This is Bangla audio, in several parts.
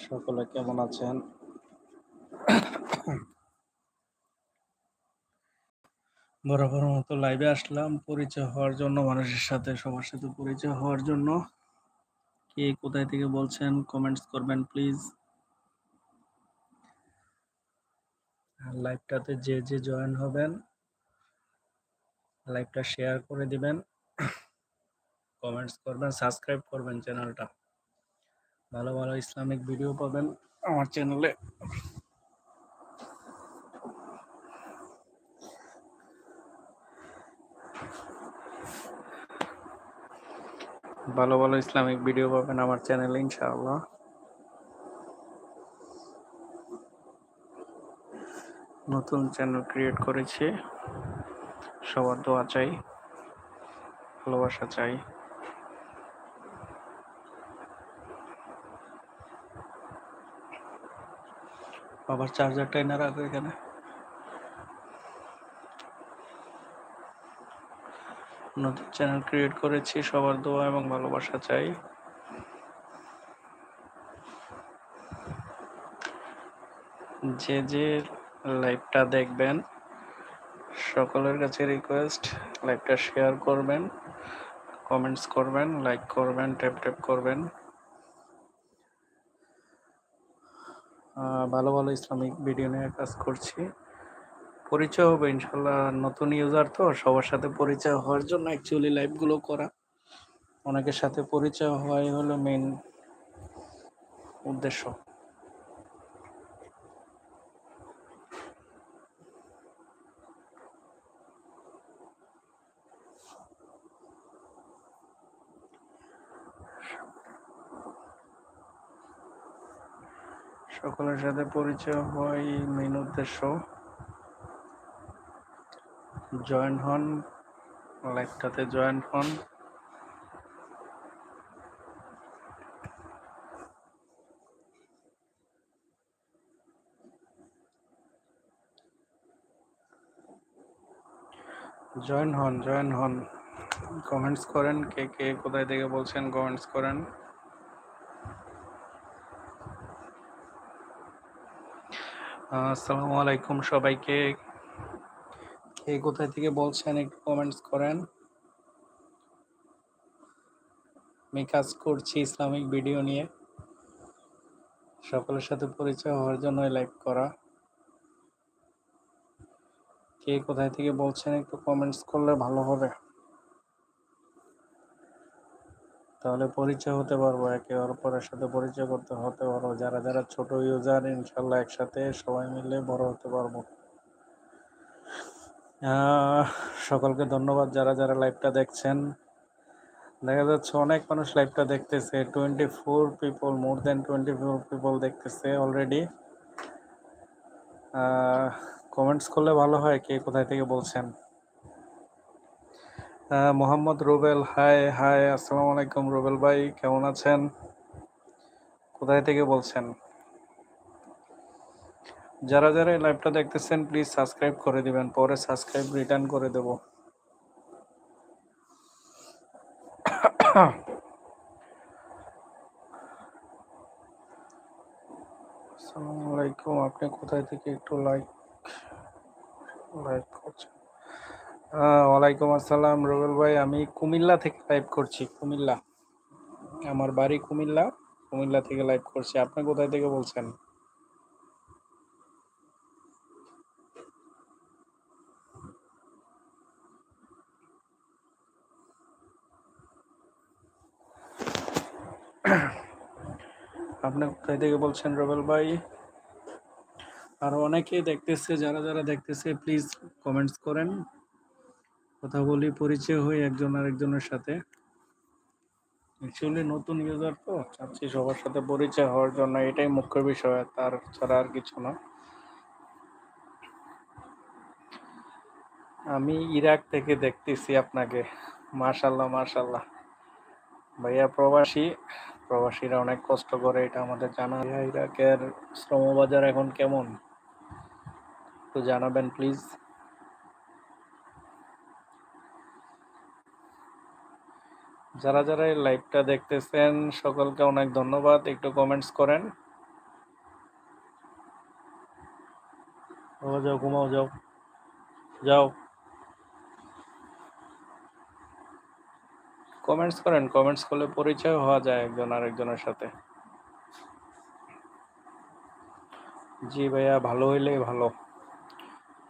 সকলে কেমন আছেন? বরাবর মতো লাইভে আসলাম। পরিচয় হওয়ার জন্য, মানুষের সাথে, সবার সাথে পরিচয় হওয়ার জন্য। কে কোথায় থেকে বলছেন কমেন্টস করবেন প্লিজ লাইভটাতে যে যে জয়েন হবেন লাইভটা শেয়ার করে দিবেন। কমেন্টস করবেন সাবস্ক্রাইব করবেন চ্যানেলটা ভালো ভালো ইসলামিক ভিডিও পাবেন আমার চ্যানেলে ভালো ভালো ইসলামিক ভিডিও পাবেন আমার চ্যানেলে ইনশাআল্লাহ। নতুন চ্যানেল ক্রিয়েট করেছি। সবার দোয়া চাই, ভালোবাসা চাই। আবার চার্জারটা এনে রাখো এখানে। নতুন চ্যানেল ক্রিয়েট করেছি, সবার দোয়া এবং ভালোবাসা চাই। যে যে লাইভটা দেখবেন, সকলের কাছে রিকোয়েস্ট লাইভটা শেয়ার করবেন কমেন্টস করবেন লাইক করবেন ট্যাপ ট্যাপ করবেন। ভালো ভালো ইসলামিক ভিডিও নিয়ে কাজ করছি। পরিচয় হবে ইনশাল্লাহ নতুন ইউজার তো, সবার সাথে পরিচয় হওয়ার জন্য অ্যাকচুয়ালি লাইভগুলো করা। অনেকের সাথে পরিচয় হওয়াই হলো মেন উদ্দেশ্য। সকলের সাথে পরিচয় হয় মেন উদ্দেশ্য। জয়েন হন লাইভটাতে জয়েন হন। জয়েন হন জয়েন হন। কমেন্টস করেন, কে কে কোথায় থেকে বলছেন, কমেন্টস করেন। আসসালামু আলাইকুম সবাইকে। কে কোথায় থেকে বলছেন একটু কমেন্টস করেন। আমি কাজ করছি ইসলামিক ভিডিও নিয়ে। সকলের সাথে পরিচয় হওয়ার জন্য লাইভ করা। কে কোথায় থেকে বলছেন একটু কমেন্টস করলে ভালো হবে। তাহলে পরিচয় হতে পারব একে অপরের সাথে পরিচয় করতে হতে পারব। যারা যারা ছোট ইউজার ইনশাল্লাহ একসাথে সবাই মিলে বড় হতে পারব। সকলকে ধন্যবাদ যারা যারা লাইভটা দেখছেন। দেখা যাচ্ছে অনেক মানুষ লাইভটা দেখতেছে। Twenty four people more than twenty four people দেখতেছে অলরেডি কমেন্টস করলে ভালো হয় কে কোথায় থেকে বলছেন। মোহাম্মদ রুবেল। হাই হাই আসসালামু আলাইকুম রুবেল ভাই, কেমন আছেন? কোথায় থেকে বলছেন? যারা যারা এই লাইভটা দেখতেছেন প্লিজ সাবস্ক্রাইব করে দিবেন, পরে সাবস্ক্রাইব রিটার্ন করে দেব। আসসালামু আলাইকুম, আপনি কোথায় থেকে একটু লাইক লাইক করছেন? ওয়ালাইকুম আসসালাম রুবেল ভাই। আমি কুমিল্লা থেকে লাইভ করছি, কুমিল্লা। আমার বাড়ি কুমিল্লা কুমিল্লা থেকে লাইভ করছি। আপনি কোথায় থেকে বলছেন? আপনি কোথায় থেকে বলছেন রুবেল ভাই? আর অনেকেই দেখতেছে, যারা যারা দেখতেছে প্লিজ কমেন্টস করেন। কথা বলি, পরিচয় হই একজন আরেকজনের সাথে। অ্যাকচুয়ালি নতুন ইউজার তো, চাচ্ছি সবার সাথে পরিচয় হওয়ার জন্য, এটাই মুখ্য বিষয়, তার ছাড়া আর কিছু না। আমি ইরাক থেকে দেখতেছি আপনাকে। মাশাল্লাহ মাশাল্লাহ ভাইয়া প্রবাসী, প্রবাসীরা অনেক কষ্ট করে, এটা আমাদের জানা। ইরাকের শ্রমবাজার এখন কেমন? একটু জানাবেন প্লিজ যারা যারা এই লাইভটা দেখতেছেন সকলকে অনেক ধন্যবাদ। একটু কমেন্টস করেন। যাও ঘুমাও যাও। যাও। কমেন্টস করেন। কমেন্টস করলে পরিচয় হওয়া যায় একজন আরেকজনের সাথে। জি ভাইয়া ভালো হইলেই ভালো।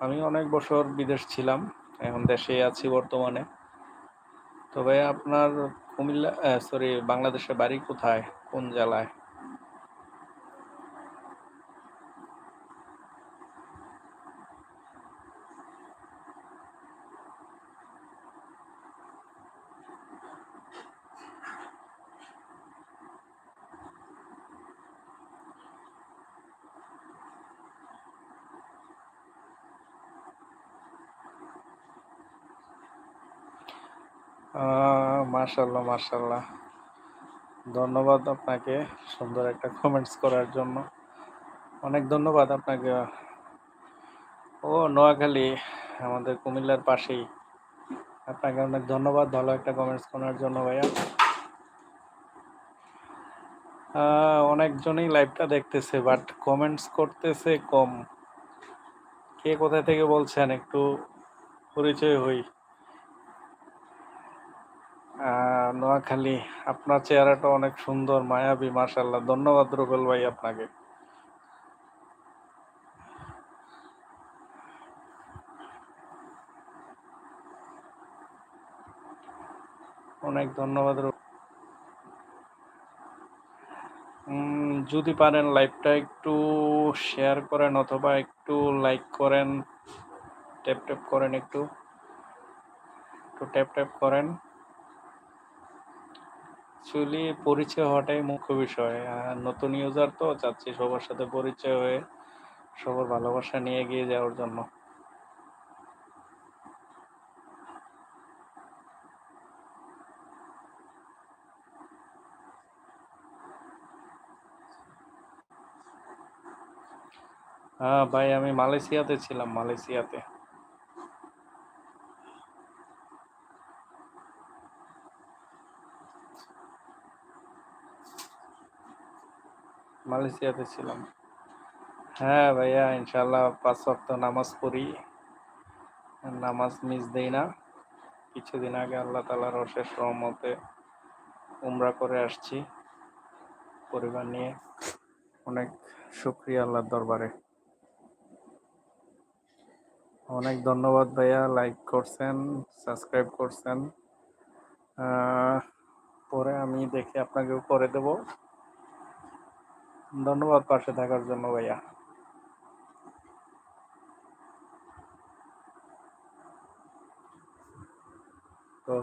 আমি অনেক বছর বিদেশ ছিলাম। এখন দেশে আছি বর্তমানে। তো ভাইয়া আপনার কুমিল্লা সরি বাংলাদেশের বাড়ি কোথায়? কোন জেলায়? মার্শাল্লাহ মার্শাল্লাহ ধন্যবাদ আপনাকে সুন্দর একটা কমেন্টস করার জন্য। অনেক ধন্যবাদ আপনাকে। ও, নোয়াখালী, আমাদের কুমিল্লার পাশেই। আপনাকে অনেক ধন্যবাদ, ভালো একটা কমেন্টস করার জন্য ভাইয়া। অনেকজনই লাইভটা দেখতেছে বাট কমেন্টস করতেছে কম। কে কোথা থেকে বলছেন? একটু পরিচয় হই। নোয়াখালী, আপনার চেহারাটা অনেক সুন্দর, মায়াবী মাসাল্লাহ ধন্যবাদ রুবেল ভাই আপনাকে। অনেক ধন্যবাদ যদি পারেন লাইভটা একটু শেয়ার করেন অথবা একটু লাইক করেন, ট্যাপ ট্যাপ করেন একটু। একটু ট্যাপ ট্যাপ করেন। অ্যাকচুয়ালি পরিচয় হওয়াটাই মুখ্য বিষয়। নতুন ইউজার তো, চাচ্ছি সবার সাথে পরিচয় হয়ে সবার ভালোবাসা নিয়ে গিয়ে যাওয়ার জন্য। হ্যাঁ ভাই, আমি মালয়েশিয়াতে ছিলাম, মালয়েশিয়াতে। মালয়েশিয়াতে ছিলাম। হ্যাঁ ভাইয়া ইনশাল্লাহ পাঁচ সপ্তাহ নামাজ পড়ি। নামাজ মিস দেই না। কিছুদিন আগে আল্লাহ তালার অশেষ রহমতে উমরা করে আসছি পরিবার নিয়ে। অনেক শুক্রিয়া আল্লাহর দরবারে। অনেক ধন্যবাদ ভাইয়া, লাইক করছেন, সাবস্ক্রাইব করছেন। পরে আমি দেখে আপনাকেও করে দেব। ধন্যবাদ পাশে থাকার জন্য ভাইয়া। তো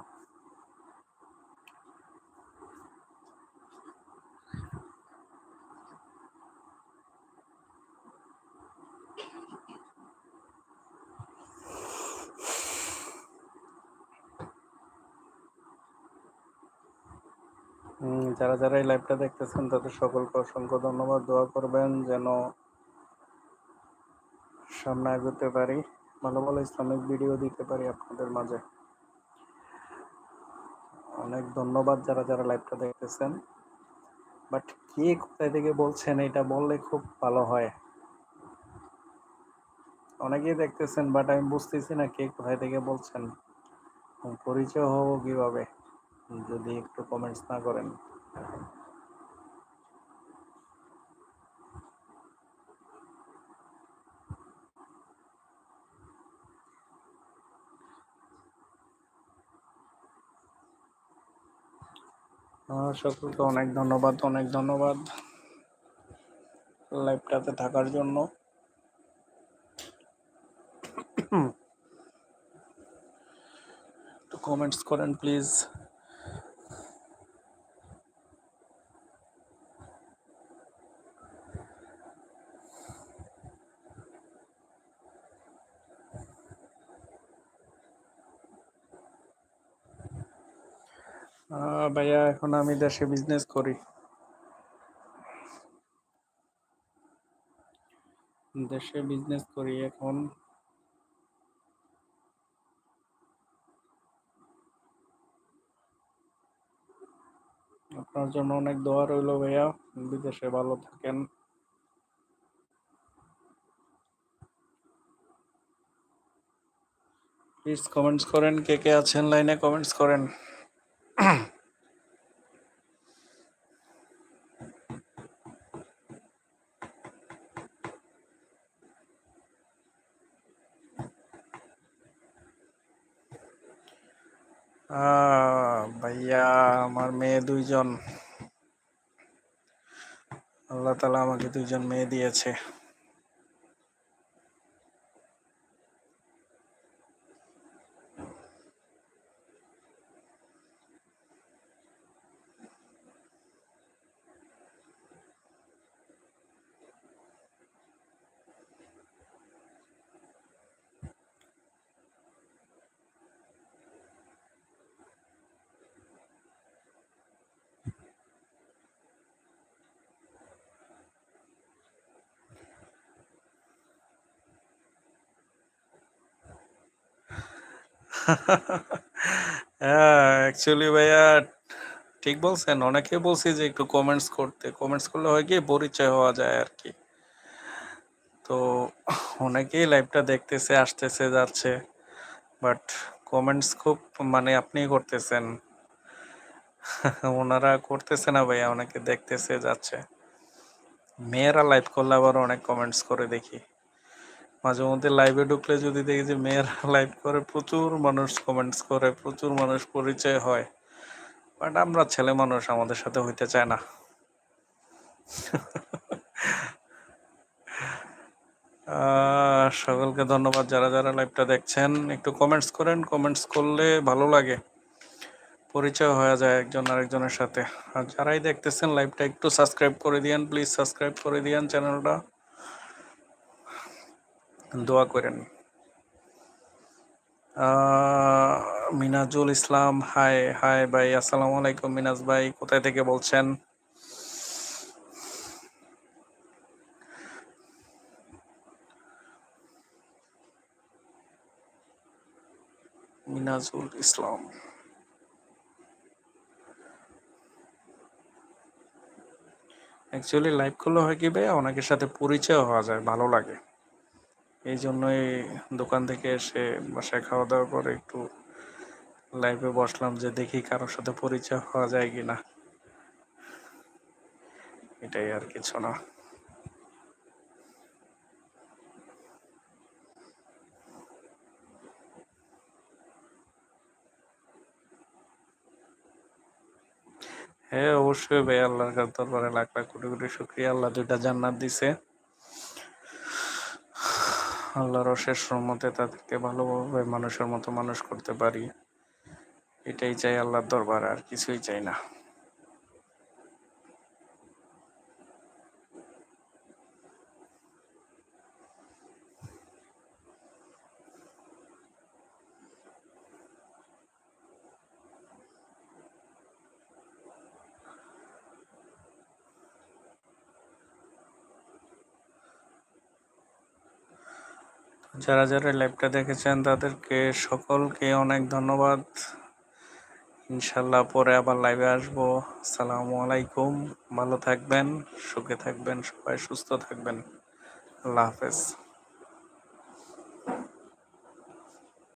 যারা যারা এই লাইভটা দেখতেছেন, তাদের সকলকে অসংখ্য ধন্যবাদ। দোয়া করবেন যেন সামনে এগোতে পারি, ভালো ভালো ইসলামিক ভিডিও দিতে পারি আপনাদের মাঝে। অনেক ধন্যবাদ যারা যারা লাইভটা দেখতেছেন। বাট কে কোথায় থেকে বলছেন, এটা বললে খুব ভালো হয়। অনেকেই দেখতেছেন বাট আমি বুঝতেছি না কে কোথায় থেকে বলছেন। পরিচয় হব কীভাবে? যদি একটু কমেন্টস না করেন। সকলকে অনেক ধন্যবাদ অনেক ধন্যবাদ লাইভটাতে থাকার জন্য। একটু কমেন্টস করেন প্লিজ ভাইয়া, এখন আমি দেশে বিজনেস করি। দেশে বিজনেস করি এখন। আপনার জন্য অনেক দোয়া রইল ভাইয়া, বিদেশে ভালো থাকেন। প্লিজ কমেন্টস করেন, কে কে আছেন লাইনে কমেন্টস করেন। ভাইয়া আমার মেয়ে দুইজন। আল্লাহ তালা আমাকে দুইজন মেয়ে দিয়েছে। অ্যাকচুয়ালি ভাইয়া, ঠিক বলছেন। অনেকে বলছি যে একটু কমেন্টস করতে। কমেন্টস করলে হয় কি, পরিচয় হওয়া যায় আর কি। তো অনেকেই লাইভটা দেখতেছে, আসতেছে, যাচ্ছে। বাট কমেন্টস খুব মানে আপনি করতেছেন। ওনারা করতেছে না ভাইয়া, অনেকে দেখতেছে, যাচ্ছে। মেয়েরা লাইভ করলে আবার অনেক কমেন্টস করে দেখি। মাঝে মধ্যে লাইভে ঢুকলে যদি দেখি যে মেয়েরা লাইভ করে, প্রচুর মানুষ কমেন্টস করে, প্রচুর মানুষ পরিচয় হয়। বাট আমরা ছেলে মানুষ, আমাদের সাথে হইতে চায় না। সকলকে ধন্যবাদ যারা যারা লাইভটা দেখছেন। একটু কমেন্টস করেন। কমেন্টস করলে ভালো লাগে। পরিচয় হয়ে যায় একজন আরেকজনের সাথে। আর যারাই দেখতেছেন লাইভটা একটু সাবস্ক্রাইব করে দিয়েন। প্লিজ সাবস্ক্রাইব করে দিয়েন চ্যানেলটা দোয়া করেন। মিনাজুল ইসলাম, হাই হাই ভাই, আসসালামু আলাইকুম মিনাজ ভাই, কোথায় থেকে বলছেন? মিনাজুল ইসলাম। অ্যাকচুয়ালি লাইভ করলে হয় কি ভাই অনেকের সাথে পরিচয় হওয়া যায়, ভালো লাগে। এই জন্যই দোকান থেকে এসে বাসায় খাওয়া দাওয়া করে একটু লাইভে বসলাম যে দেখি কারোর সাথে পরিচয় হওয়া যায় কিনা। এটাই আর কিছু না। হ্যাঁ অবশ্যই ভাই, আল্লাহর দরবারে লাখ লাখ কোটি কোটি শুক্রিয়া। আল্লাহ দুইটা জান্নাত দিছে। আল্লাহর অশেষ রহমতে তাদেরকে ভালোভাবে মানুষের মতো মানুষ করতে পারি, এটাই চাই আল্লাহর দরবারে, আর কিছুই চাই না। যারা যারা লাইভটা দেখেছেন, তাদেরকে সকলকে অনেক ধন্যবাদ। ইনশাল্লাহ পরে আবার লাইভে আসব। আসসালামু আলাইকুম। ভালো থাকবেন, সুখে থাকবেন, সবাই সুস্থ থাকবেন। আল্লাহ হাফেজ।